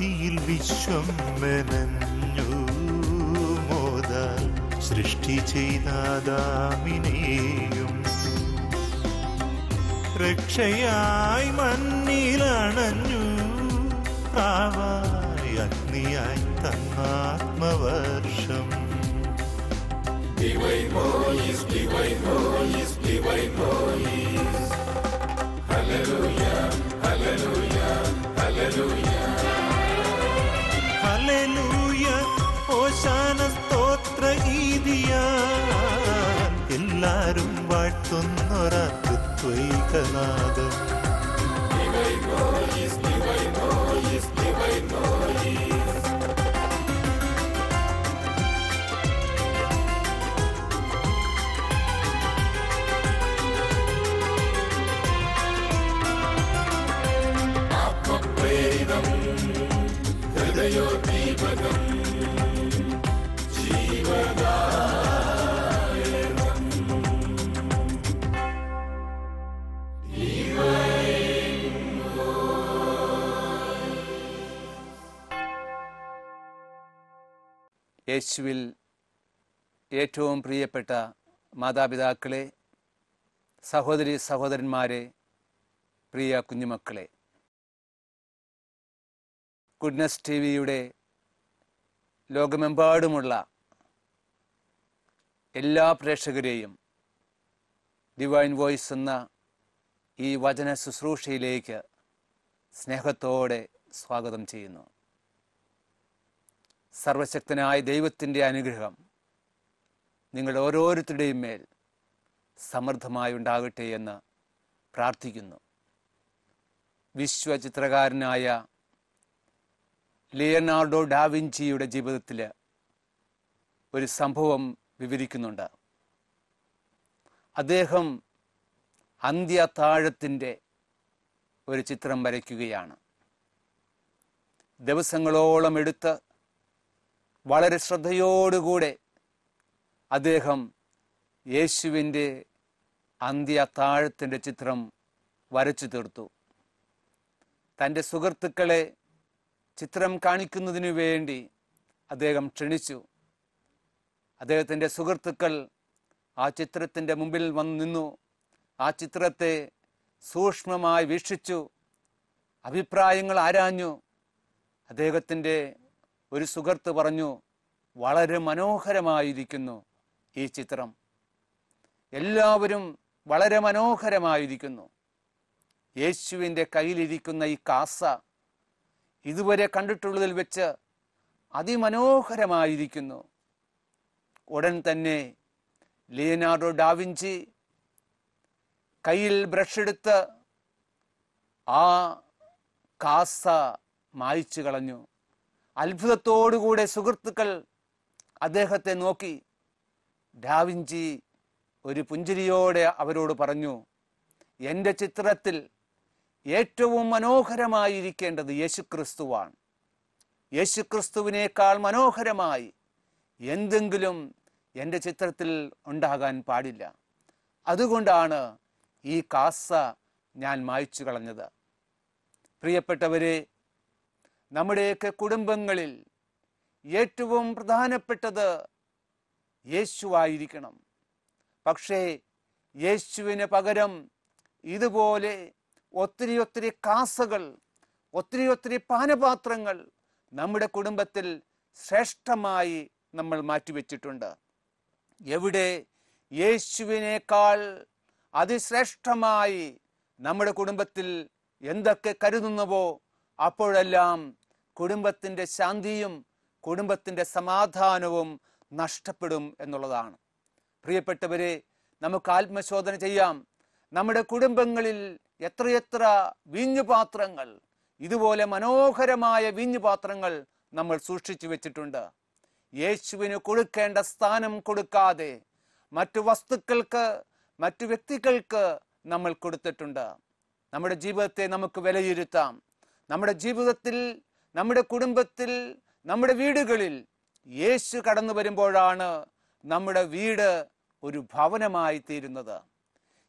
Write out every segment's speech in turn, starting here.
ആദിയിൽ വിശ്വം മെനഞ്ഞു മോദാൽ സൃഷ്ടി ചെയ്താദാമിനെയും രക്ഷയായി മണ്ണിലണഞ്ഞു ആവായി അഗ്നിയായി തന്നാത്മവർഷം. ഹല്ലേലൂയ. ഓശാന സ്തോത്ര ഗീതിയ എല്ലാരും വാഴ്ത്തുന്നൊരത്വൈകനാഥം യേശുവിൽ ഏറ്റവും പ്രിയപ്പെട്ട മാതാപിതാക്കളെ സഹോദരി സഹോദരന്മാരെ പ്രിയ കുഞ്ഞുമക്കളെ ഗുഡ്നസ് ടി വിയുടെ ലോകമെമ്പാടുമുള്ള എല്ലാ പ്രേക്ഷകരെയും ഡിവൈൻ വോയിസ് എന്ന ഈ വചന ശുശ്രൂഷയിലേക്ക് സ്നേഹത്തോടെ സ്വാഗതം ചെയ്യുന്നു. സർവശക്തനായ ദൈവത്തിന്റെ അനുഗ്രഹം നിങ്ങളുടെ ഓരോരുത്തരുടെയും മേൽ സമൃദ്ധമായി ഉണ്ടാകട്ടെ എന്ന് പ്രാർത്ഥിക്കുന്നു. വിശ്വചിത്രകാരനായ ലിയനാർഡോ ഡാവിഞ്ചിയുടെ ജീവിതത്തിൽ ഒരു സംഭവം വിവരിക്കുന്നുണ്ട്. അദ്ദേഹം അന്ത്യത്താഴത്തിന്റെ ഒരു ചിത്രം വരയ്ക്കുകയാണ്. ദിവസങ്ങളോളം എടുത്ത് വളരെ ശ്രദ്ധയോടുകൂടെ അദ്ദേഹം യേശുവിന്റെ അന്ത്യത്താഴത്തിന്റെ ചിത്രം വരച്ചു തീർത്തു. തന്റെ സുഹൃത്തുക്കളെ ചിത്രം കാണിക്കുന്നതിനു വേണ്ടി അദ്ദേഹം ക്ഷണിച്ചു. അദ്ദേഹത്തിന്റെ സുഹൃത്തുക്കൾ ആ ചിത്രത്തിന്റെ മുമ്പിൽ വന്നു നിന്നു. ആ ചിത്രത്തെ സൂക്ഷ്മമായി വീക്ഷിച്ചു. അഭിപ്രായങ്ങൾ ആരാഞ്ഞു. അദ്ദേഹത്തിന്റെ ഒരു സുഹൃത്ത് പറഞ്ഞു വളരെ മനോഹരമായിരിക്കുന്നു ഈ ചിത്രം. എല്ലാവരും വളരെ മനോഹരമായിരിക്കുന്നു. യേശുവിന്റെ കയ്യിലിരിക്കുന്ന ഈ കാസ ഇതുവരെ കണ്ടിട്ടുള്ളതിൽ വെച്ച് അതിമനോഹരമായിരിക്കുന്നു. ഉടൻ തന്നെ ലിയനാർഡോ ഡാവിഞ്ചി കയ്യിൽ ബ്രഷ് എടുത്ത് ആ കാസ മായ്ച്ചു കളഞ്ഞു. അത്ഭുതത്തോടുകൂടെ സുഹൃത്തുക്കൾ അദ്ദേഹത്തെ നോക്കി. ഡാവിഞ്ചി ഒരു പുഞ്ചിരിയോടെ അവരോട് പറഞ്ഞു എന്റെ ചിത്രത്തിൽ ഏറ്റവും മനോഹരമായിരിക്കേണ്ടത് യേശുക്രിസ്തുവാണ്. യേശുക്രിസ്തുവിനേക്കാൾ മനോഹരമായി എന്തെങ്കിലും എന്റെ ചിത്രത്തിൽ ഉണ്ടാകാൻ പാടില്ല. അതുകൊണ്ടാണ് ഈ കാസ ഞാൻ മായ്ച്ചു കളഞ്ഞത്. പ്രിയപ്പെട്ടവരെ നമ്മുടെയൊക്കെ കുടുംബങ്ങളിൽ ഏറ്റവും പ്രധാനപ്പെട്ടത് യേശുവായിരിക്കണം. പക്ഷേ യേശുവിന് പകരം ഇതുപോലെ ഒത്തിരി ഒത്തിരി കാസകൾ ഒത്തിരി ഒത്തിരി പാനപാത്രങ്ങൾ നമ്മുടെ കുടുംബത്തിൽ ശ്രേഷ്ഠമായി നമ്മൾ മാറ്റിവെച്ചിട്ടുണ്ട്. എവിടെ യേശുവിനേക്കാൾ അതിശ്രേഷ്ഠമായി നമ്മുടെ കുടുംബത്തിൽ എന്തൊക്കെ കരുതുന്നുവോ അപ്പോഴെല്ലാം കുടുംബത്തിന്റെ ശാന്തിയും കുടുംബത്തിന്റെ സമാധാനവും നഷ്ടപ്പെടും എന്നുള്ളതാണ്. പ്രിയപ്പെട്ടവരെ നമുക്ക് ആത്മശോധന ചെയ്യാം. നമ്മുടെ കുടുംബങ്ങളിൽ എത്രയെത്ര വീഞ്ഞുപാത്രങ്ങൾ ഇതുപോലെ മനോഹരമായ വീഞ്ഞുപാത്രങ്ങൾ നമ്മൾ സൂക്ഷിച്ചു വെച്ചിട്ടുണ്ട്. യേശുവിന് കൊടുക്കേണ്ട സ്ഥാനം കൊടുക്കാതെ മറ്റു വസ്തുക്കൾക്ക് മറ്റു വ്യക്തികൾക്ക് നമ്മൾ കൊടുത്തിട്ടുണ്ട്. നമ്മുടെ ജീവിതത്തെ നമുക്ക് വിലയിരുത്താം. നമ്മുടെ ജീവിതത്തിൽ നമ്മുടെ കുടുംബത്തിൽ നമ്മുടെ വീടുകളിൽ യേശു കടന്നു വരുമ്പോഴാണ് നമ്മുടെ വീട് ഒരു ഭവനമായി തീരുന്നത്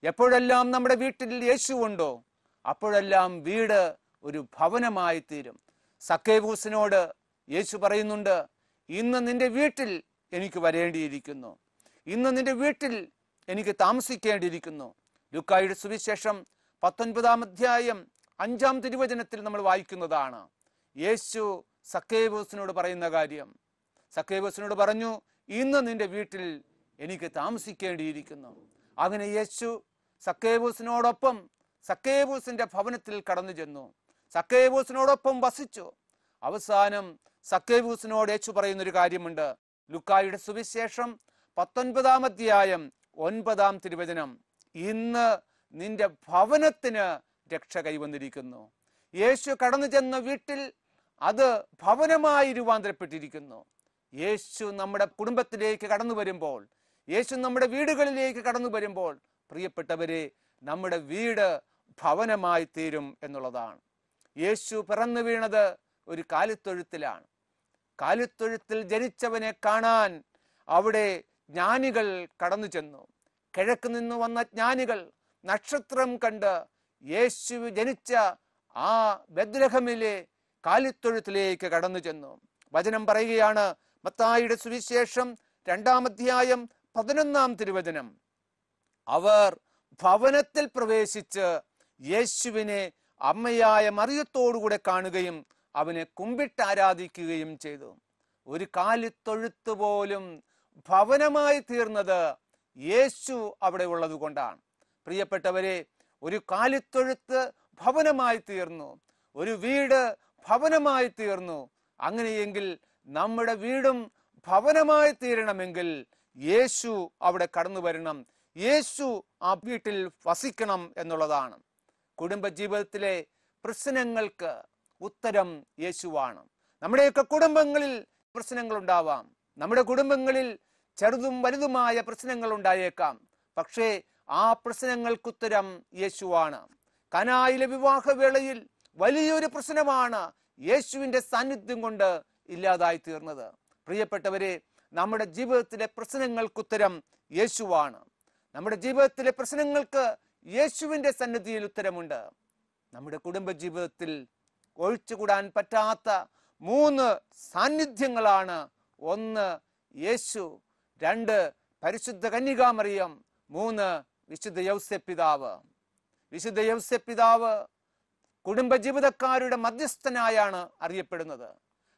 എപ്പോഴെല്ലാം നമ്മുടെ വീട്ടിൽ യേശു ഉണ്ടോ അപ്പോഴെല്ലാം വീട് ഒരു ഭവനമായി തീരും. സക്കേബൂസിനോട് യേശു പറയുന്നുണ്ട് ഇന്ന് നിന്റെ വീട്ടിൽ എനിക്ക് വരേണ്ടിയിരിക്കുന്നു. ഇന്ന് നിന്റെ വീട്ടിൽ എനിക്ക് താമസിക്കേണ്ടിയിരിക്കുന്നു. ലുക്കായുടെ സുവിശേഷം പത്തൊൻപതാം അധ്യായം അഞ്ചാം തിരുവചനത്തിൽ നമ്മൾ വായിക്കുന്നതാണ്. യേശു സക്കേബോസിനോട് പറയുന്ന കാര്യം. സക്കേബോസിനോട് പറഞ്ഞു ഇന്ന് നിന്റെ വീട്ടിൽ എനിക്ക് താമസിക്കേണ്ടിയിരിക്കുന്നു. അങ്ങനെ യേശു സക്കേബൂസിനോടൊപ്പം സക്കേബൂസിന്റെ ഭവനത്തിൽ കടന്നു ചെന്നു സക്കേബൂസിനോടൊപ്പം വസിച്ചു. അവസാനം സക്കേബൂസിനോട് യേശു പറയുന്നൊരു കാര്യമുണ്ട്. ലുക്കായുടെ സുവിശേഷം പത്തൊൻപതാം അധ്യായം ഒൻപതാം തിരുവചനം. ഇന്ന് നിന്റെ ഭവനത്തിന് രക്ഷ കൈവന്നിരിക്കുന്നു. യേശു കടന്നു ചെന്ന വീട്ടിൽ അത് ഭവനമായി രൂപാന്തരപ്പെട്ടിരിക്കുന്നു. യേശു നമ്മുടെ കുടുംബത്തിലേക്ക് കടന്നു വരുമ്പോൾ യേശു നമ്മുടെ വീടുകളിലേക്ക് കടന്നു വരുമ്പോൾ പ്രിയപ്പെട്ടവരെ നമ്മുടെ വീട് ഭവനമായി തീരും എന്നുള്ളതാണ്. യേശു പിറന്നു വീണത് ഒരു കാലിത്തൊഴുത്തിലാണ്. കാലിത്തൊഴുത്തിൽ ജനിച്ചവനെ കാണാൻ അവിടെ ജ്ഞാനികൾ കടന്നു ചെന്നു. കിഴക്ക് നിന്ന് വന്ന ജ്ഞാനികൾ നക്ഷത്രം കണ്ട് യേശു ജനിച്ച ആ ബദ്രഹമിലെ കാലിത്തൊഴുത്തിലേക്ക് കടന്നു ചെന്നു. വചനം പറയുകയാണ് മത്തായിയുടെ സുവിശേഷം രണ്ടാം അധ്യായം പതിനൊന്നാം തിരുവചനം. അവർ ഭവനത്തിൽ പ്രവേശിച്ച് യേശുവിനെ അമ്മയായ മറിയത്തോടുകൂടെ കാണുകയും അവനെ കുമ്പിട്ട് ആരാധിക്കുകയും ചെയ്തു. ഒരു കാലിത്തൊഴുത്ത് പോലും ഭവനമായി തീർന്നത് യേശു അവിടെ ഉള്ളത് കൊണ്ടാണ് പ്രിയപ്പെട്ടവരെ ഒരു കാലിത്തൊഴുത്ത് ഭവനമായി തീർന്നു. ഒരു വീട് ഭവനമായി തീർന്നു. അങ്ങനെയെങ്കിൽ നമ്മുടെ വീടും ഭവനമായി തീരണമെങ്കിൽ യേശു അവിടെ കടന്നു വരണം യേശു ആ വീട്ടിൽ വസിക്കണം എന്നുള്ളതാണ്. കുടുംബജീവിതത്തിലെ പ്രശ്നങ്ങൾക്ക് ഉത്തരം യേശുവാണ്. നമ്മുടെയൊക്കെ കുടുംബങ്ങളിൽ പ്രശ്നങ്ങൾ ഉണ്ടാവാം നമ്മുടെ കുടുംബങ്ങളിൽ ചെറുതും വലുതുമായ പ്രശ്നങ്ങൾ ഉണ്ടായേക്കാം പക്ഷേ ആ പ്രശ്നങ്ങൾക്കുത്തരം യേശുവാണ്. കനായിലെ വിവാഹവേളയിൽ വലിയൊരു പ്രശ്നമാണ് യേശുവിന്റെ സാന്നിധ്യം കൊണ്ട് ഇല്ലാതായി തീർന്നത് പ്രിയപ്പെട്ടവരെ നമ്മുടെ ജീവിതത്തിലെ പ്രശ്നങ്ങൾക്കുത്തരം യേശുവാണ്. നമ്മുടെ ജീവിതത്തിലെ പ്രശ്നങ്ങൾക്ക് യേശുവിന്റെ സന്നിധിയിൽ ഉത്തരമുണ്ട്. നമ്മുടെ കുടുംബ ജീവിതത്തിൽ ഒഴിച്ചുകൂടാൻ പറ്റാത്ത മൂന്ന് സാന്നിധ്യങ്ങളാണ്. ഒന്ന് യേശു. രണ്ട് പരിശുദ്ധ കന്യകാമറിയം. മൂന്ന് വിശുദ്ധ യൗസ്യപിതാവ് വിശുദ്ധ യൗസ്യപിതാവ് കുടുംബജീവിതക്കാരുടെ മധ്യസ്ഥനായാണ് അറിയപ്പെടുന്നത്.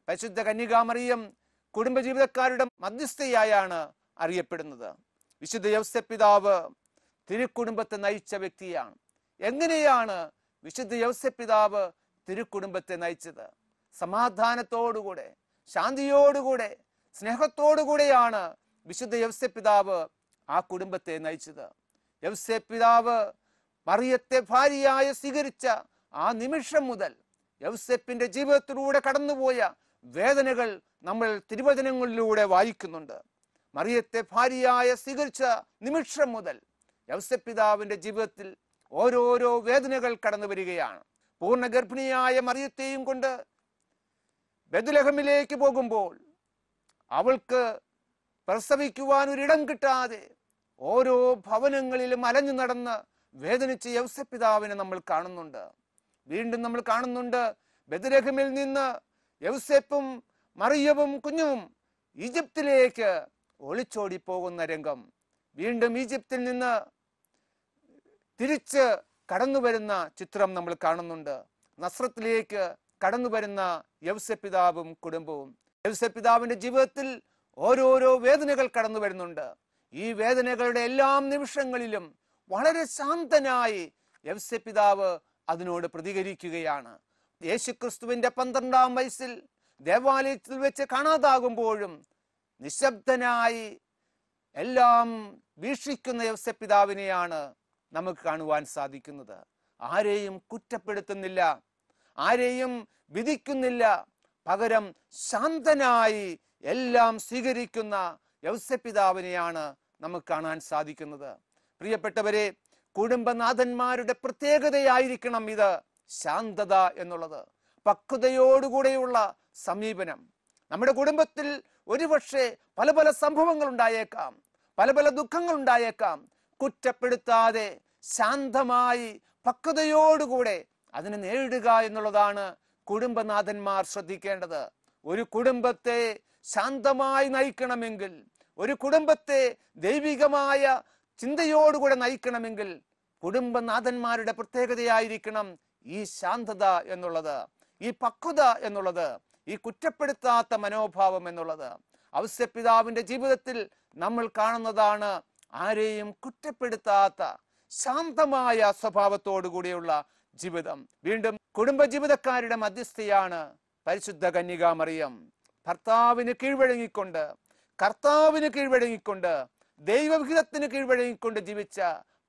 പരിശുദ്ധ കന്യകാമറിയം കുടുംബജീവിതക്കാരുടെ മധ്യസ്ഥയായാണ് അറിയപ്പെടുന്നത്. വിശുദ്ധ യൗസ്യപിതാവ് തിരുക്കുടുംബത്തെ നയിച്ച വ്യക്തിയാണ്. എങ്ങനെയാണ് വിശുദ്ധ യൗസ്യപിതാവ് തിരുക്കുടുംബത്തെ നയിച്ചത്? സമാധാനത്തോടുകൂടെ ശാന്തിയോടുകൂടെ സ്നേഹത്തോടുകൂടെയാണ് വിശുദ്ധ യൗസ്യപിതാവ് ആ കുടുംബത്തെ നയിച്ചത്. യൗസ്യപിതാവ് മറിയത്തെ ഭാര്യയായ സ്വീകരിച്ച ആ നിമിഷം മുതൽ യൗസെപ്പിന്റെ ജീവിതത്തിലൂടെ കടന്നുപോയ വേദനകൾ നമ്മൾ തിരുവചനങ്ങളിലൂടെ വായിക്കുന്നുണ്ട്. മറിയത്തെ ഭാര്യയായ സ്വീകരിച്ച നിമിഷം മുതൽ യൗസപിതാവിന്റെ ജീവിതത്തിൽ ഓരോരോ വേദനകൾ കടന്നു വരികയാണ്. പൂർണ ഗർഭിണിയായ മറിയത്തെയും കൊണ്ട് ബദുലഹമിലേക്ക് പോകുമ്പോൾ അവൾക്ക് പ്രസവിക്കുവാൻ ഒരിടം കിട്ടാതെ ഓരോ ഭവനങ്ങളിലും അലഞ്ഞു നടന്ന് വേദനിച്ച യവസപിതാവിനെ നമ്മൾ കാണുന്നുണ്ട്. വീണ്ടും നമ്മൾ കാണുന്നുണ്ട് ബദുലഹമിൽ നിന്ന് യൗസെപ്പും മറിയവും കുഞ്ഞും ഈജിപ്തിലേക്ക് ഒളിച്ചോടി പോകുന്ന രംഗം. വീണ്ടും ഈജിപ്തിൽ നിന്ന് തിരിച്ച് കടന്നു വരുന്ന ചിത്രം നമ്മൾ കാണുന്നുണ്ട്. നസ്രത്തിലേക്ക് കടന്നു വരുന്ന യവസപിതാവും കുടുംബവും. യവസപിതാവിന്റെ ജീവിതത്തിൽ ഓരോരോ വേദനകൾ കടന്നു വരുന്നുണ്ട്. ഈ വേദനകളുടെ എല്ലാ നിമിഷങ്ങളിലും വളരെ ശാന്തനായി യവസപിതാവ് അതിനോട് പ്രതികരിക്കുകയാണ്. യേശുക്രിസ്തുവിന്റെ പന്ത്രണ്ടാം വയസ്സിൽ ദേവാലയത്തിൽ വെച്ച് കാണാതാകുമ്പോഴും നിശബ്ദനായി എല്ലാം വീക്ഷിക്കുന്ന യവസപിതാവിനെയാണ് നമുക്ക് കാണുവാൻ സാധിക്കുന്നത്. ആരെയും കുറ്റപ്പെടുത്തുന്നില്ല ആരെയും വിധിക്കുന്നില്ല. പകരം ശാന്തനായി എല്ലാം സ്വീകരിക്കുന്ന യവസപിതാവിനെയാണ് നമുക്ക് കാണാൻ സാധിക്കുന്നത്. പ്രിയപ്പെട്ടവരെ കുടുംബനാഥന്മാരുടെ പ്രത്യേകതയായിരിക്കണം ഇത് ശാന്തത എന്നുള്ളത്. പക്വതയോടുകൂടെയുള്ള സമീപനം. നമ്മുടെ കുടുംബത്തിൽ ഒരുപക്ഷെ പല പല സംഭവങ്ങൾ ഉണ്ടായേക്കാം പല പല ദുഃഖങ്ങൾ ഉണ്ടായേക്കാം കുറ്റപ്പെടുത്താതെ ശാന്തമായി പക്വതയോടുകൂടെ അതിനെ നേരിടുക എന്നുള്ളതാണ് കുടുംബനാഥന്മാർ ശ്രദ്ധിക്കേണ്ടത്. ഒരു കുടുംബത്തെ ശാന്തമായി നയിക്കണമെങ്കിൽ ഒരു കുടുംബത്തെ ദൈവികമായ ചിന്തയോടുകൂടെ നയിക്കണമെങ്കിൽ കുടുംബനാഥന്മാരുടെ പ്രത്യേകതയായിരിക്കണം ഈ ശാന്തത എന്നുള്ളത് ഈ പക്വത എന്നുള്ളത്. ഈ കുറ്റപ്പെടുത്താത്ത മനോഭാവം എന്നുള്ളത് അവസ്യപിതാവിന്റെ ജീവിതത്തിൽ നമ്മൾ കാണുന്നതാണ് ആരെയും കുറ്റപ്പെടുത്താത്ത ശാന്തമായ സ്വഭാവത്തോടു കൂടിയുള്ള ജീവിതം. വീണ്ടും കുടുംബജീവിതക്കാരുടെ മധ്യസ്ഥയാണ് പരിശുദ്ധ കന്യകാമറിയം. ഭർത്താവിന് കീഴ്വഴങ്ങിക്കൊണ്ട് കർത്താവിന് കീഴ്വഴങ്ങിക്കൊണ്ട് ദൈവവിഹിതത്തിന് കീഴ്വഴങ്ങിക്കൊണ്ട് ജീവിച്ച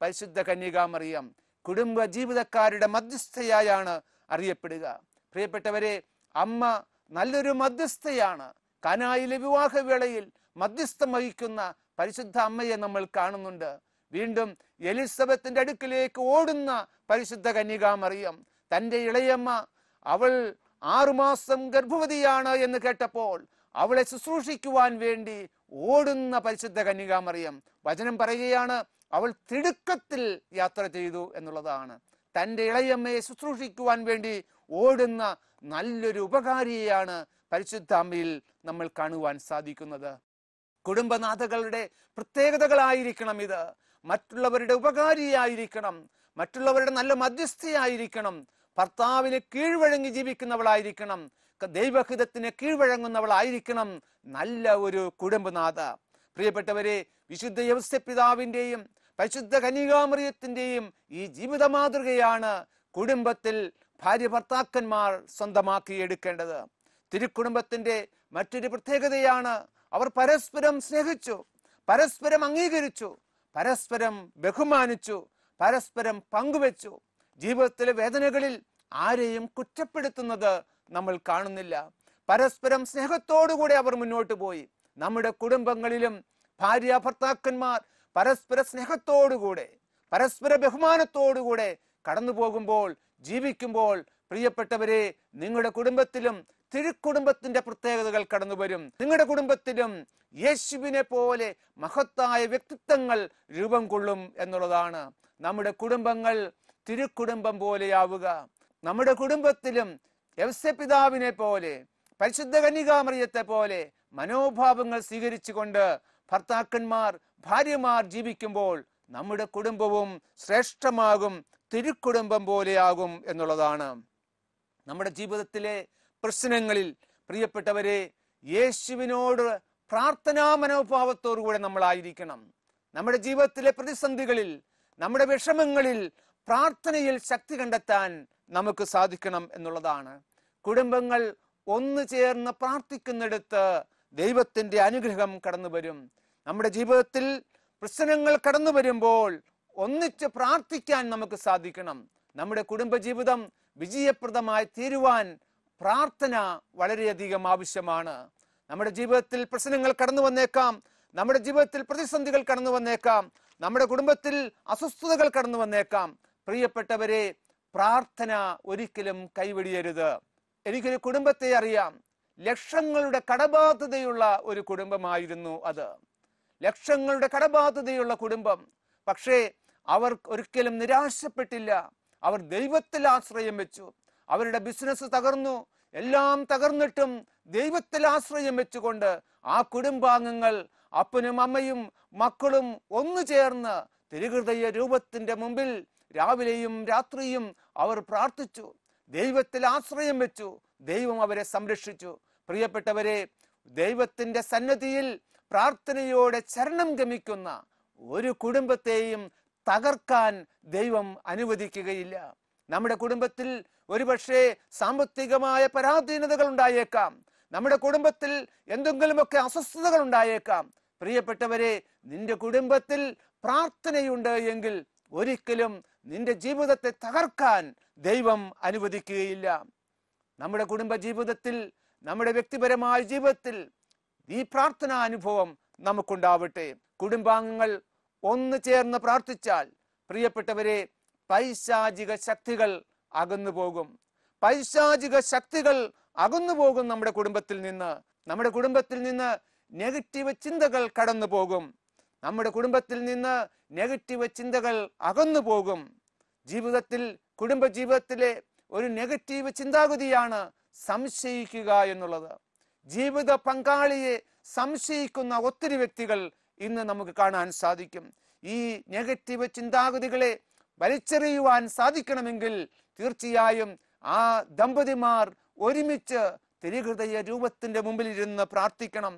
പരിശുദ്ധ കന്യകാമറിയം കുടുംബ ജീവിതക്കാരുടെ മധ്യസ്ഥയായാണ് അറിയപ്പെടുക. പ്രിയപ്പെട്ടവരെ അമ്മ നല്ലൊരു മധ്യസ്ഥയാണ്. കനായിലെ വിവാഹവേളയിൽ മധ്യസ്ഥം വഹിക്കുന്ന പരിശുദ്ധ അമ്മയെ നമ്മൾ കാണുന്നുണ്ട്. വീണ്ടും എലിസബത്തിന്റെ അടുക്കിലേക്ക് ഓടുന്ന പരിശുദ്ധ കന്യകാമറിയം തന്റെ ഇളയമ്മ അവൾ ആറുമാസം ഗർഭവതിയാണ് എന്ന് കേട്ടപ്പോൾ അവളെ ശുശ്രൂഷിക്കുവാൻ വേണ്ടി ഓടുന്ന പരിശുദ്ധ കന്യകാമറിയം വചനം പറയുകയാണ് അവൾ തിടുക്കത്തിൽ യാത്ര ചെയ്തു എന്നുള്ളതാണ്. തന്റെ ഇളയമ്മയെ ശുശ്രൂഷിക്കുവാൻ വേണ്ടി ഓടുന്ന നല്ലൊരു ഉപകാരിയെയാണ് പരിശുദ്ധ അമ്മയിൽ നമ്മൾ കാണുവാൻ സാധിക്കുന്നത്. കുടുംബനാഥകളുടെ പ്രത്യേകതകളായിരിക്കണം ഇത്. മറ്റുള്ളവരുടെ ഉപകാരിയായിരിക്കണം. മറ്റുള്ളവരുടെ നല്ല മധ്യസ്ഥയായിരിക്കണം. ഭർത്താവിന് കീഴ്വഴങ്ങി ജീവിക്കുന്നവളായിരിക്കണം. ദൈവഹിതത്തിന് കീഴ്വഴങ്ങുന്നവളായിരിക്കണം. നല്ല ഒരു കുടുംബനാഥ. പ്രിയപ്പെട്ടവരെ വിശുദ്ധ യവസ്യപിതാവിന്റെയും പരിശുദ്ധ കന്യകാമറിയത്തിന്റെയും ഈ ജീവിത മാതൃകയാണ് കുടുംബത്തിൽ ഭാര്യ ഭർത്താക്കന്മാർ സ്വന്തമാക്കി എടുക്കേണ്ടത്. തിരുക്കുടുംബത്തിന്റെ മറ്റൊരു പ്രത്യേകതയാണ് അവർ പരസ്പരം സ്നേഹിച്ചു പരസ്പരം അംഗീകരിച്ചു പരസ്പരം ബഹുമാനിച്ചു പരസ്പരം പങ്കുവെച്ചു. ജീവിതത്തിലെ വേദനകളിൽ ആരെയും കുറ്റപ്പെടുത്തുന്നത് നമ്മൾ കാണുന്നില്ല. പരസ്പരം സ്നേഹത്തോടുകൂടി അവർ മുന്നോട്ട് പോയി. നമ്മുടെ കുടുംബങ്ങളിലും ഭാര്യ ഭർത്താക്കന്മാർ പരസ്പര സ്നേഹത്തോടുകൂടെ പരസ്പര ബഹുമാനത്തോടുകൂടെ കടന്നു പോകുമ്പോൾ ജീവിക്കുമ്പോൾ പ്രിയപ്പെട്ടവരെ നിങ്ങളുടെ കുടുംബത്തിലും തിരുക്കുടുംബത്തിന്റെ പ്രത്യേകതകൾ കടന്നു വരും. നിങ്ങളുടെ കുടുംബത്തിലും യേശുവിനെ പോലെ മഹത്തായ വ്യക്തിത്വങ്ങൾ രൂപം കൊള്ളും എന്നുള്ളതാണ്. നമ്മുടെ കുടുംബങ്ങൾ തിരുക്കുടുംബം പോലെയാവുക. നമ്മുടെ കുടുംബത്തിലും യവസ്യപിതാവിനെ പോലെ പരിശുദ്ധ കന്യകാമറിയത്തെ പോലെ മനോഭാവങ്ങൾ സ്വീകരിച്ചുകൊണ്ട് ഭർത്താക്കന്മാർ ഭാര്യമാർ ജീവിക്കുമ്പോൾ നമ്മുടെ കുടുംബവും ശ്രേഷ്ഠമാകും തിരുക്കുടുംബം പോലെയാകും എന്നുള്ളതാണ്. നമ്മുടെ ജീവിതത്തിലെ പ്രശ്നങ്ങളിൽ പ്രിയപ്പെട്ടവരെ യേശുവിനോട് പ്രാർത്ഥനാ മനോഭാവത്തോടുകൂടെ നമ്മളായിരിക്കണം. നമ്മുടെ ജീവിതത്തിലെ പ്രതിസന്ധികളിൽ നമ്മുടെ വിഷമങ്ങളിൽ പ്രാർത്ഥനയിൽ ശക്തി കണ്ടെത്താൻ നമുക്ക് സാധിക്കണം എന്നുള്ളതാണ്. കുടുംബങ്ങൾ ഒന്നു ചേർന്ന് പ്രാർത്ഥിക്കുന്നിടത്ത് ദൈവത്തിന്റെ അനുഗ്രഹം കടന്നു വരും നമ്മുടെ ജീവിതത്തിൽ പ്രശ്നങ്ങൾ കടന്നു വരുമ്പോൾ ഒന്നിച്ച് പ്രാർത്ഥിക്കാൻ നമുക്ക് സാധിക്കണം. നമ്മുടെ കുടുംബജീവിതം വിജയപ്രദമായി തീരുവാൻ പ്രാർത്ഥന വളരെയധികം ആവശ്യമാണ്. നമ്മുടെ ജീവിതത്തിൽ പ്രശ്നങ്ങൾ കടന്നു വന്നേക്കാം. നമ്മുടെ ജീവിതത്തിൽ പ്രതിസന്ധികൾ കടന്നു വന്നേക്കാം. നമ്മുടെ കുടുംബത്തിൽ അസ്വസ്ഥതകൾ കടന്നു വന്നേക്കാം. പ്രിയപ്പെട്ടവരെ പ്രാർത്ഥന ഒരിക്കലും കൈവെടിയരുത്. എനിക്കൊരു കുടുംബത്തെ അറിയാം. ലക്ഷങ്ങളുടെ കടബാധ്യതയുള്ള ഒരു കുടുംബമായിരുന്നു അത്. ലക്ഷങ്ങളുടെ കടബാധ്യതയുള്ള കുടുംബം. പക്ഷേ അവർ ഒരിക്കലും നിരാശപ്പെട്ടില്ല. അവർ ദൈവത്തിൽ ആശ്രയം വെച്ചു. അവരുടെ ബിസിനസ് തകർന്നു. എല്ലാം തകർന്നിട്ടും ദൈവത്തിൽ ആശ്രയം വെച്ചുകൊണ്ട് ആ കുടുംബാംഗങ്ങൾ അപ്പനും അമ്മയും മക്കളും ഒന്നു ചേർന്ന് തിരുഹൃദയ രൂപത്തിന്റെ മുമ്പിൽ രാവിലെയും രാത്രിയും അവർ പ്രാർത്ഥിച്ചു. ദൈവത്തിൽ ആശ്രയം വെച്ചു. ദൈവം അവരെ സംരക്ഷിച്ചു. പ്രിയപ്പെട്ടവരെ ദൈവത്തിന്റെ സന്നദ്ധിയിൽ പ്രാർത്ഥനയോടെ ചരണം ഗമിക്കുന്ന ഒരു കുടുംബത്തെയും തകർക്കാൻ ദൈവം അനുവദിക്കുകയില്ല. നമ്മുടെ കുടുംബത്തിൽ ഒരുപക്ഷെ സാമ്പത്തികമായ പരാധീനതകൾ ഉണ്ടായേക്കാം. നമ്മുടെ കുടുംബത്തിൽ എന്തെങ്കിലുമൊക്കെ അസ്വസ്ഥതകൾ ഉണ്ടായേക്കാം. പ്രിയപ്പെട്ടവരെ നിന്റെ കുടുംബത്തിൽ പ്രാർത്ഥനയുണ്ട് എങ്കിൽ ഒരിക്കലും നിന്റെ ജീവിതത്തെ തകർക്കാൻ ദൈവം അനുവദിക്കുകയില്ല. നമ്മുടെ കുടുംബ ജീവിതത്തിൽ നമ്മുടെ വ്യക്തിപരമായ ജീവിതത്തിൽ ഈ പ്രാർത്ഥനാ അനുഭവം നമുക്കുണ്ടാവട്ടെ. കുടുംബാംഗങ്ങൾ ഒന്ന് ചേർന്ന് പ്രാർത്ഥിച്ചാൽ പ്രിയപ്പെട്ടവരെ പൈശാചിക ശക്തികൾ അകന്നു പോകും. പൈശാചിക ശക്തികൾ അകന്നു പോകും നമ്മുടെ കുടുംബത്തിൽ നിന്ന്. നമ്മുടെ കുടുംബത്തിൽ നിന്ന് നെഗറ്റീവ് ചിന്തകൾ കടന്നു പോകും. നമ്മുടെ കുടുംബത്തിൽ നിന്ന് നെഗറ്റീവ് ചിന്തകൾ അകന്നു പോകും. ജീവിതത്തിൽ കുടുംബ ജീവിതത്തിലെ ഒരു നെഗറ്റീവ് ചിന്താഗതിയാണ് സംശയിക്കുക എന്നുള്ളത്. ജീവിത പങ്കാളിയെ സംശയിക്കുന്ന ഒത്തിരി വ്യക്തികൾ ഇന്ന് നമുക്ക് കാണാൻ സാധിക്കും. ഈ നെഗറ്റീവ് ചിന്താഗതികളെ വലിച്ചെറിയുവാൻ സാധിക്കണമെങ്കിൽ തീർച്ചയായും ആ ദമ്പതിമാർ ഒരുമിച്ച് തിരുഹൃദയ രൂപത്തിന്റെ മുമ്പിൽ ഇരുന്ന് പ്രാർത്ഥിക്കണം.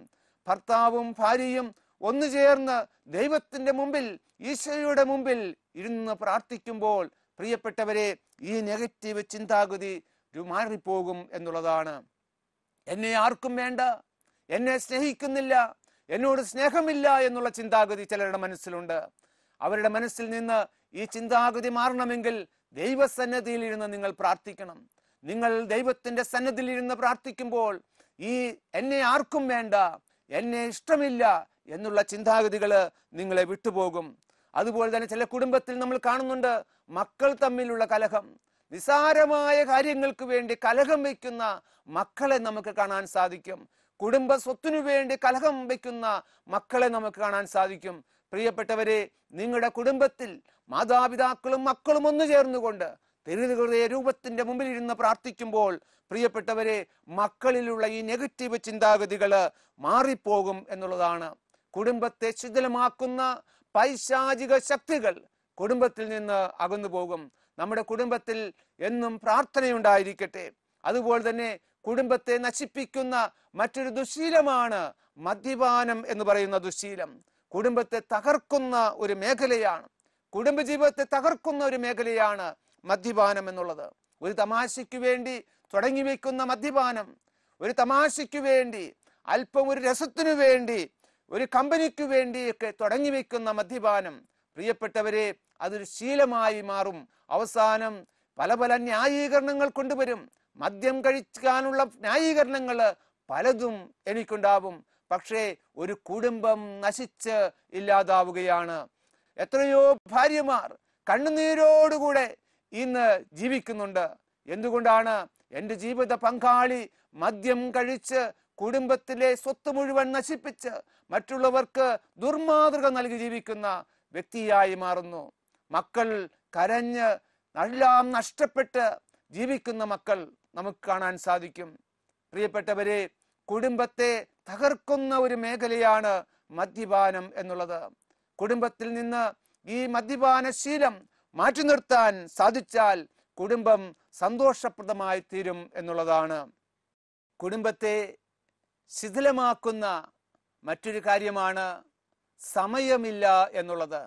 ഭർത്താവും ഭാര്യയും ഒന്നു ചേർന്ന് ദൈവത്തിന്റെ മുമ്പിൽ ഈശോയുടെ മുമ്പിൽ ഇരുന്ന് പ്രാർത്ഥിക്കുമ്പോൾ പ്രിയപ്പെട്ടവരെ ഈ നെഗറ്റീവ് ചിന്താഗതി മാറിപ്പോകും എന്നുള്ളതാണ്. എന്നെ ആർക്കും വേണ്ട എന്നെ സ്നേഹിക്കുന്നില്ല എന്നോട് സ്നേഹമില്ല എന്നുള്ള ചിന്താഗതി ചിലരുടെ മനസ്സിലുണ്ട്. അവരുടെ മനസ്സിൽ നിന്ന് ഈ ചിന്താഗതി മാറണമെങ്കിൽ ദൈവസന്നദ്ധിയിൽ ഇരുന്ന് നിങ്ങൾ പ്രാർത്ഥിക്കണം. നിങ്ങൾ ദൈവത്തിന്റെ സന്നദ്ധിയിൽ ഇരുന്ന് പ്രാർത്ഥിക്കുമ്പോൾ ഈ എന്നെ ആർക്കും വേണ്ട എന്നെ ഇഷ്ടമില്ല എന്നുള്ള ചിന്താഗതികൾ നിങ്ങളെ വിട്ടുപോകും. അതുപോലെ തന്നെ ചില കുടുംബത്തിൽ നമ്മൾ കാണുന്നുണ്ട് മക്കൾ തമ്മിലുള്ള കലഹം. നിസാരമായ കാര്യങ്ങൾക്ക് വേണ്ടി കലഹം വയ്ക്കുന്ന മക്കളെ നമുക്ക് കാണാൻ സാധിക്കും. കുടുംബ സ്വത്തിനു വേണ്ടി കലഹം വയ്ക്കുന്ന മക്കളെ നമുക്ക് കാണാൻ സാധിക്കും. പ്രിയപ്പെട്ടവരെ നിങ്ങളുടെ കുടുംബത്തിൽ മാതാപിതാക്കളും മക്കളും ഒന്നു ചേർന്നുകൊണ്ട് തിരുഹൃദയ രൂപത്തിന്റെ മുമ്പിൽ ഇരുന്ന് പ്രാർത്ഥിക്കുമ്പോൾ പ്രിയപ്പെട്ടവരെ മക്കളിലുള്ള ഈ നെഗറ്റീവ് ചിന്താഗതികൾ മാറിപ്പോകും എന്നുള്ളതാണ്. കുടുംബത്തെ ശിഥിലമാക്കുന്ന പൈശാചിക ശക്തികൾ കുടുംബത്തിൽ നിന്ന് അകന്നു പോകും നമ്മുടെ കുടുംബത്തിൽ എന്നും പ്രാർത്ഥനയുണ്ടായിരിക്കട്ടെ. അതുപോലെ തന്നെ കുടുംബത്തെ നശിപ്പിക്കുന്ന മറ്റൊരു ദുശീലമാണ് മദ്യപാനം എന്ന് പറയുന്ന ദുശീലം. കുടുംബത്തെ തകർക്കുന്ന ഒരു മേഖലയാണ്. കുടുംബജീവിതത്തെ തകർക്കുന്ന ഒരു മേഖലയാണ് മദ്യപാനം എന്നുള്ളത്. ഒരു തമാശയ്ക്ക് വേണ്ടി തുടങ്ങി വയ്ക്കുന്ന മദ്യപാനം ഒരു തമാശയ്ക്ക് വേണ്ടി അല്പം ഒരു രസത്തിനു വേണ്ടി ഒരു കമ്പനിക്ക് വേണ്ടിയൊക്കെ തുടങ്ങി വയ്ക്കുന്ന മദ്യപാനം. പ്രിയപ്പെട്ടവരെ അതൊരു ശീലമായി മാറും. അവസാനം പല പല ന്യായീകരണങ്ങൾ കൊണ്ടുവരും. മദ്യം കഴിക്കാനുള്ള ന്യായീകരണങ്ങൾ പലതും എനിക്കുണ്ടാവും. പക്ഷേ ഒരു കുടുംബം നശിച്ച് ഇല്ലാതാവുകയാണ്. എത്രയോ ഭാര്യമാർ കണ്ണുനീരോടുകൂടെ ഇന്ന് ജീവിക്കുന്നുണ്ട്. എന്തുകൊണ്ടാണ് എന്റെ ജീവിത പങ്കാളി മദ്യം കഴിച്ച് കുടുംബത്തിലെ സ്വത്ത് മുഴുവൻ നശിപ്പിച്ച് മറ്റുള്ളവർക്ക് ദുർമാതൃക നൽകി ജീവിക്കുന്ന വ്യക്തിയായി മാറുന്നു. മക്കൾ കരഞ്ഞ് എല്ലാം നഷ്ടപ്പെട്ട് ജീവിക്കുന്ന മക്കൾ നമുക്ക് കാണാൻ സാധിക്കും. പ്രിയപ്പെട്ടവരെ കുടുംബത്തെ തകർക്കുന്ന ഒരു മേഖലയാണ് മദ്യപാനം എന്നുള്ളത്. കുടുംബത്തിൽ നിന്ന് ഈ മദ്യപാന ശീലം മാറ്റി നിർത്താൻ സാധിച്ചാൽ കുടുംബം സന്തോഷപ്രദമായി തീരും എന്നുള്ളതാണ്. കുടുംബത്തെ ശിഥിലമാക്കുന്ന മറ്റൊരു കാര്യമാണ് സമയമില്ല എന്നുള്ളത്.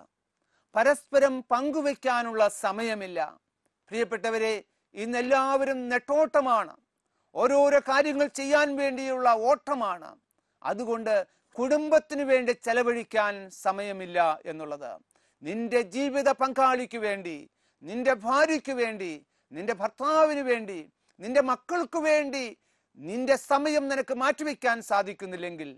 പരസ്പരം പങ്കുവെക്കാനുള്ള സമയമില്ല. പ്രിയപ്പെട്ടവരെ ഇന്നെല്ലാവരും നെട്ടോട്ടമാണ്. ഓരോരോ കാര്യങ്ങൾ ചെയ്യാൻ വേണ്ടിയുള്ള ഓട്ടമാണ്. അതുകൊണ്ട് കുടുംബത്തിനു വേണ്ടി ചെലവഴിക്കാൻ സമയമില്ല എന്നുള്ളത്. നിന്റെ ജീവിത പങ്കാളിക്ക് വേണ്ടി നിന്റെ ഭാര്യയ്ക്ക് വേണ്ടി നിന്റെ ഭർത്താവിന് വേണ്ടി നിന്റെ മക്കൾക്ക് വേണ്ടി നിന്റെ സമയം നിനക്ക് മാറ്റിവെക്കാൻ സാധിക്കുന്നില്ലെങ്കിൽ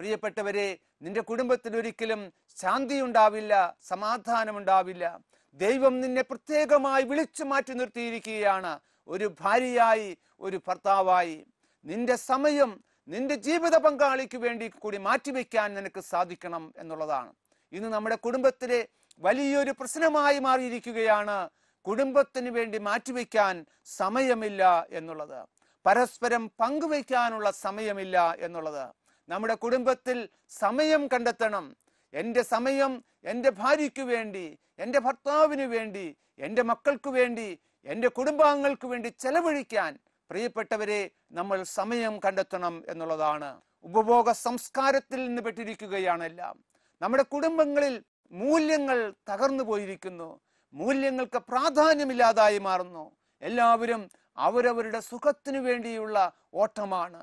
പ്രിയപ്പെട്ടവരെ നിന്റെ കുടുംബത്തിൽ ഒരിക്കലും ശാന്തി ഉണ്ടാവില്ല സമാധാനം ഉണ്ടാവില്ല ദൈവം നിന്നെ പ്രത്യേകമായി വിളിച്ചു മാറ്റി നിർത്തിയിരിക്കുകയാണ്. ഒരു ഭാര്യയായി ഒരു ഭർത്താവായി. നിന്റെ സമയം നിന്റെ ജീവിത പങ്കാളിക്ക് വേണ്ടി കൂടി മാറ്റിവെക്കാൻ നിനക്ക് സാധിക്കണം എന്നുള്ളതാണ്. ഇന്ന് നമ്മുടെ കുടുംബത്തിലെ വലിയൊരു പ്രശ്നമായി മാറിയിരിക്കുകയാണ് കുടുംബത്തിന് വേണ്ടി മാറ്റിവെക്കാൻ സമയമില്ല എന്നുള്ളത്. പരസ്പരം പങ്കുവയ്ക്കാനുള്ള സമയമില്ല എന്നുള്ളത്. നമ്മുടെ കുടുംബത്തിൽ സമയം കണ്ടെത്തണം. എന്റെ സമയം എന്റെ ഭാര്യയ്ക്ക് വേണ്ടി എന്റെ ഭർത്താവിന് വേണ്ടി എന്റെ മക്കൾക്ക് വേണ്ടി എന്റെ കുടുംബാംഗങ്ങൾക്ക് വേണ്ടി ചെലവഴിക്കാൻ പ്രിയപ്പെട്ടവരെ നമ്മൾ സമയം കണ്ടെത്തണം എന്നുള്ളതാണ്. ഉപഭോഗ സംസ്കാരത്തിൽ നിന്ന് പെട്ടിരിക്കുകയാണ് എല്ലാം. നമ്മുടെ കുടുംബങ്ങളിൽ മൂല്യങ്ങൾ തകർന്നു പോയിരിക്കുന്നു. മൂല്യങ്ങൾക്ക് പ്രാധാന്യമില്ലാതായി മാറുന്നു. എല്ലാവരും അവരവരുടെ സുഖത്തിനു വേണ്ടിയുള്ള ഓട്ടമാണ്.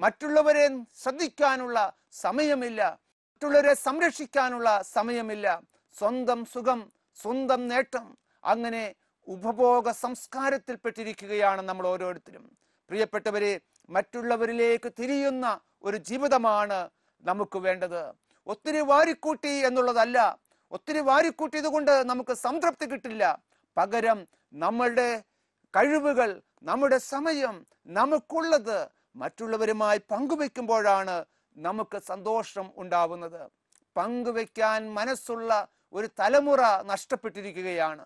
മറ്റുള്ളവരെ ശ്രദ്ധിക്കാനുള്ള സമയമില്ല. മറ്റുള്ളവരെ സംരക്ഷിക്കാനുള്ള സമയമില്ല. സ്വന്തം സുഖം സ്വന്തം നേട്ടം അങ്ങനെ ഉപഭോഗ സംസ്കാരത്തിൽപ്പെട്ടിരിക്കുകയാണ് നമ്മൾ ഓരോരുത്തരും. പ്രിയപ്പെട്ടവരെ മറ്റുള്ളവരിലേക്ക് തിരിയുന്ന ഒരു ജീവിതമാണ് നമുക്ക് വേണ്ടത്. ഒത്തിരി വാരിക്കൂട്ടി എന്നുള്ളതല്ല. ഒത്തിരി വാരിക്കൂട്ടിയത് കൊണ്ട് നമുക്ക് സംതൃപ്തി കിട്ടില്ല. പകരം നമ്മളുടെ കഴിവുകൾ നമ്മുടെ സമയം നമുക്കുള്ളത് മറ്റുള്ളവരുമായി പങ്കുവെക്കുമ്പോഴാണ് നമുക്ക് സന്തോഷം ഉണ്ടാവുന്നത്. പങ്കുവെക്കാൻ മനസ്സുള്ള ഒരു തലമുറ നഷ്ടപ്പെട്ടിരിക്കുകയാണ്.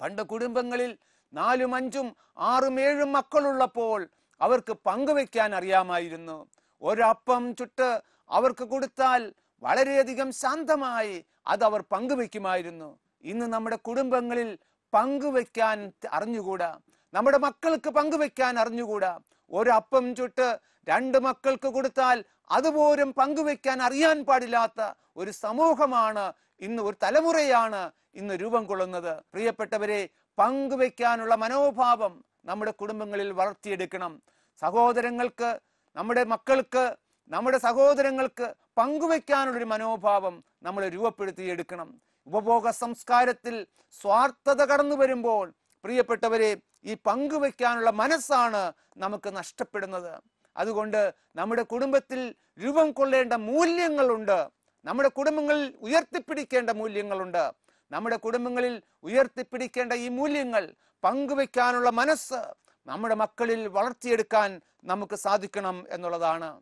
പണ്ട് കുടുംബങ്ങളിൽ നാലും അഞ്ചും ആറും ഏഴും മക്കളുള്ളപ്പോൾ അവർക്ക് പങ്കുവെക്കാൻ അറിയാമായിരുന്നു. ഒരപ്പം ചുട്ട് അവർക്ക് കൊടുത്താൽ വളരെയധികം ശാന്തമായി അത് അവർ പങ്കുവെക്കുമായിരുന്നു. ഇന്ന് നമ്മുടെ കുടുംബങ്ങളിൽ പങ്കുവെക്കാൻ അറിഞ്ഞുകൂടാ? നമ്മുടെ മക്കൾക്ക് പങ്കുവെക്കാൻ അറിഞ്ഞുകൂടാ? ഒരപ്പം ചുട്ട് രണ്ട് മക്കൾക്ക് കൊടുത്താൽ അതുപോലും പങ്കുവെക്കാൻ അറിയാൻ പാടില്ലാത്ത ഒരു സമൂഹമാണ് ഇന്ന് ഒരു തലമുറയാണ് ഇന്ന് രൂപം കൊള്ളുന്നത്. പ്രിയപ്പെട്ടവരെ പങ്കുവെക്കാനുള്ള മനോഭാവം നമ്മുടെ കുടുംബങ്ങളിൽ വളർത്തിയെടുക്കണം. സഹോദരങ്ങൾക്ക് നമ്മുടെ മക്കൾക്ക് നമ്മുടെ സഹോദരങ്ങൾക്ക് പങ്കുവെക്കാനുള്ളൊരു മനോഭാവം നമ്മൾ രൂപപ്പെടുത്തിയെടുക്കണം. ഉപഭോഗ സംസ്കാരത്തിൽ സ്വാർത്ഥത കടന്നു വരുമ്പോൾ പ്രിയപ്പെട്ടവരെ ഈ പങ്കുവെക്കാനുള്ള മനസ്സാണ് നമുക്ക് നഷ്ടപ്പെടുന്നത്. അതുകൊണ്ട് നമ്മുടെ കുടുംബത്തിൽ രൂപം കൊള്ളേണ്ട മൂല്യങ്ങളുണ്ട്. നമ്മുടെ കുടുംബങ്ങളിൽ ഉയർത്തിപ്പിടിക്കേണ്ട മൂല്യങ്ങളുണ്ട്. നമ്മുടെ കുടുംബങ്ങളിൽ ഉയർത്തിപ്പിടിക്കേണ്ട ഈ മൂല്യങ്ങൾ പങ്കുവെക്കാനുള്ള മനസ്സ് നമ്മുടെ മക്കളിൽ വളർത്തിയെടുക്കാൻ നമുക്ക് സാധിക്കണം എന്നുള്ളതാണ്.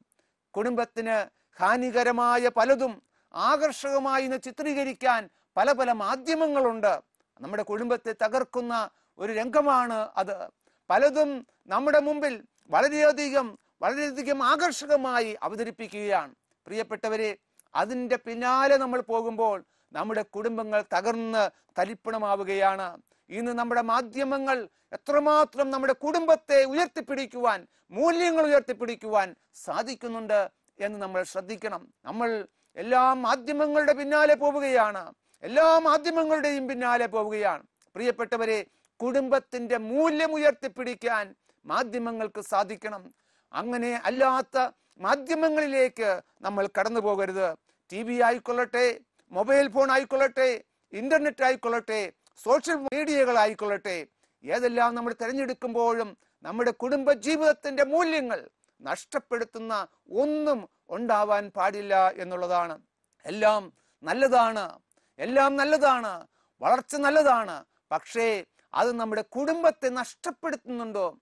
കുടുംബത്തിന് ഹാനികരമായ പലതും ആകർഷകമായി ചിത്രീകരിക്കാൻ പല പല മാധ്യമങ്ങളുണ്ട്. നമ്മുടെ കുടുംബത്തെ തകർക്കുന്ന ഒരു രംഗമാണ് അത്. പലതും നമ്മുടെ മുമ്പിൽ വളരെയധികം വളരെയധികം ആകർഷകമായി അവതരിപ്പിക്കുകയാണ്. പ്രിയപ്പെട്ടവരെ അതിന്റെ പിന്നാലെ നമ്മൾ പോകുമ്പോൾ നമ്മുടെ കുടുംബങ്ങൾ തകർന്ന് തരിപ്പണമാവുകയാണ്. ഇന്ന് നമ്മുടെ മാധ്യമങ്ങൾ എത്രമാത്രം നമ്മുടെ കുടുംബത്തെ ഉയർത്തിപ്പിടിക്കുവാൻ മൂല്യങ്ങൾ ഉയർത്തിപ്പിടിക്കുവാൻ സാധിക്കുന്നുണ്ട് എന്ന് നമ്മൾ ശ്രദ്ധിക്കണം. നമ്മൾ എല്ലാ മാധ്യമങ്ങളുടെ പിന്നാലെ പോവുകയാണ്. എല്ലാ മാധ്യമങ്ങളുടെയും പിന്നാലെ പോവുകയാണ്. പ്രിയപ്പെട്ടവരെ കുടുംബത്തിന്റെ മൂല്യം ഉയർത്തിപ്പിടിക്കാൻ മാധ്യമങ്ങൾക്ക് സാധിക്കണം. അങ്ങനെ അല്ലാത്ത മാധ്യമങ്ങളിലേക്ക് നമ്മൾ കടന്നു പോകരുത് ടി വി ആയിക്കൊള്ളട്ടെ മൊബൈൽ ഫോൺ ആയിക്കൊള്ളട്ടെ ഇന്റർനെറ്റ് ആയിക്കൊള്ളട്ടെ സോഷ്യൽ മീഡിയകൾ ആയിക്കൊള്ളട്ടെ ഏതെല്ലാം നമ്മൾ തിരഞ്ഞെടുക്കുമ്പോഴും നമ്മുടെ കുടുംബ ജീവിതത്തിന്റെ മൂല്യങ്ങൾ നഷ്ടപ്പെടുത്തുന്ന ഒന്നും ഉണ്ടാവാൻ പാടില്ല എന്നുള്ളതാണ്. എല്ലാം നല്ലതാണ്. എല്ലാം നല്ലതാണ്. വളർച്ച നല്ലതാണ്. പക്ഷേ അത് നമ്മുടെ കുടുംബത്തെ നഷ്ടപ്പെടുത്തുന്നുണ്ടോ?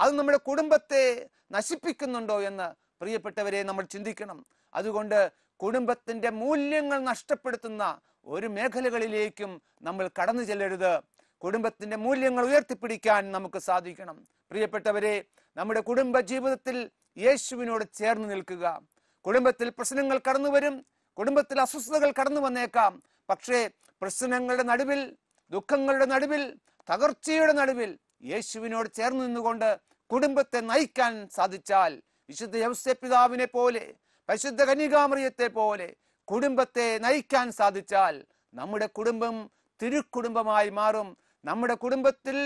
അത് നമ്മുടെ കുടുംബത്തെ നശിപ്പിക്കുന്നുണ്ടോ എന്ന് പ്രിയപ്പെട്ടവരെ നമ്മൾ ചിന്തിക്കണം. അതുകൊണ്ട് കുടുംബത്തിന്റെ മൂല്യങ്ങൾ നഷ്ടപ്പെടുത്തുന്ന ഒരു മേഖലകളിലേക്കും നമ്മൾ കടന്നു ചെല്ലരുത്. കുടുംബത്തിന്റെ മൂല്യങ്ങൾ ഉയർത്തിപ്പിടിക്കാൻ നമുക്ക് സാധിക്കണം. പ്രിയപ്പെട്ടവരെ നമ്മുടെ കുടുംബ ജീവിതത്തിൽ യേശുവിനോട് ചേർന്ന് നിൽക്കുക. കുടുംബത്തിൽ പ്രശ്നങ്ങൾ കടന്നു വരും കുടുംബത്തിൽ അസ്വസ്ഥതകൾ കടന്നു വന്നേക്കാം. പക്ഷേ പ്രശ്നങ്ങളുടെ നടുവിൽ ദുഃഖങ്ങളുടെ നടുവിൽ തകർച്ചയുടെ നടുവിൽ യേശുവിനോട് ചേർന്ന് നിന്നുകൊണ്ട് കുടുംബത്തെ നയിക്കാൻ സാധിച്ചാൽ വിശുദ്ധ യൗസ്യപിതാവിനെ പോലെ പരിശുദ്ധ കന്യകാമറിയത്തെ പോലെ കുടുംബത്തെ നയിക്കാൻ സാധിച്ചാൽ നമ്മുടെ കുടുംബം തിരുക്കുടുംബമായി മാറും. നമ്മുടെ കുടുംബത്തിൽ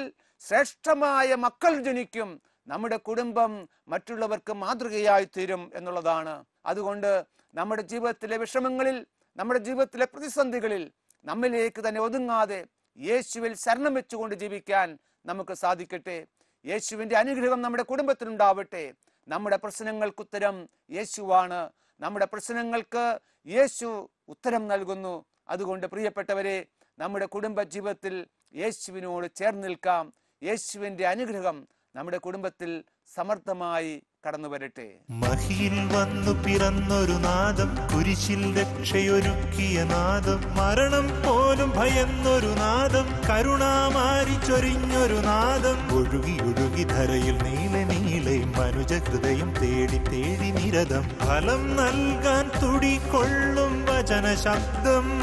ശ്രേഷ്ഠമായ മക്കൾ ജനിക്കും. നമ്മുടെ കുടുംബം മറ്റുള്ളവർക്ക് മാതൃകയായി തീരും എന്നുള്ളതാണ്. അതുകൊണ്ട് നമ്മുടെ ജീവിതത്തിലെ വിഷമങ്ങളിൽ നമ്മുടെ ജീവിതത്തിലെ പ്രതിസന്ധികളിൽ നമ്മിലേക്ക് തന്നെ ഒതുങ്ങാതെ യേശുവിൽ ശരണം വെച്ചുകൊണ്ട് ജീവിക്കാൻ നമുക്ക് സാധിക്കട്ടെ. യേശുവിന്റെ അനുഗ്രഹം നമ്മുടെ കുടുംബത്തിനുണ്ടാവട്ടെ. നമ്മുടെ പ്രശ്നങ്ങൾക്ക് ഉത്തരം യേശുവാണ്. നമ്മുടെ പ്രശ്നങ്ങൾക്ക് യേശു ഉത്തരം നൽകുന്നു. അതുകൊണ്ട് പ്രിയപ്പെട്ടവരെ നമ്മുടെ കുടുംബ ജീവിതത്തിൽ യേശുവിനോട് ചേർന്ന് നിൽക്കാം. യേശുവിന്റെ അനുഗ്രഹം നമ്മുടെ കുടുംബത്തിൽ സമർത്ഥമായി കടന്നു വരട്ടെ. മഹിയിൽ വന്നു പിറന്നൊരു നാദം കുരിശിൽ രക്ഷയൊരുക്കിയ നാദം മരണം പോലും ഭയന്നൊരു നാദം കരുണാമാരി ചൊരിഞ്ഞൊരു നാദം. ഒഴുകി ഒഴുകി ധരയിൽ നീല നീല മനുജ ഹൃദയം തേടി തേടി നിരതം. ഫലം നൽകാൻ തുടികൊള്ളും വചന ശബ്ദം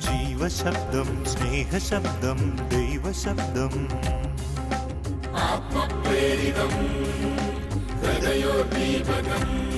ജീവശബ്ദം സ്നേഹശബ്ദം ദൈവശബ്ദം. ആത്മപ്രേരിതം. हृदयोद्दीपकम्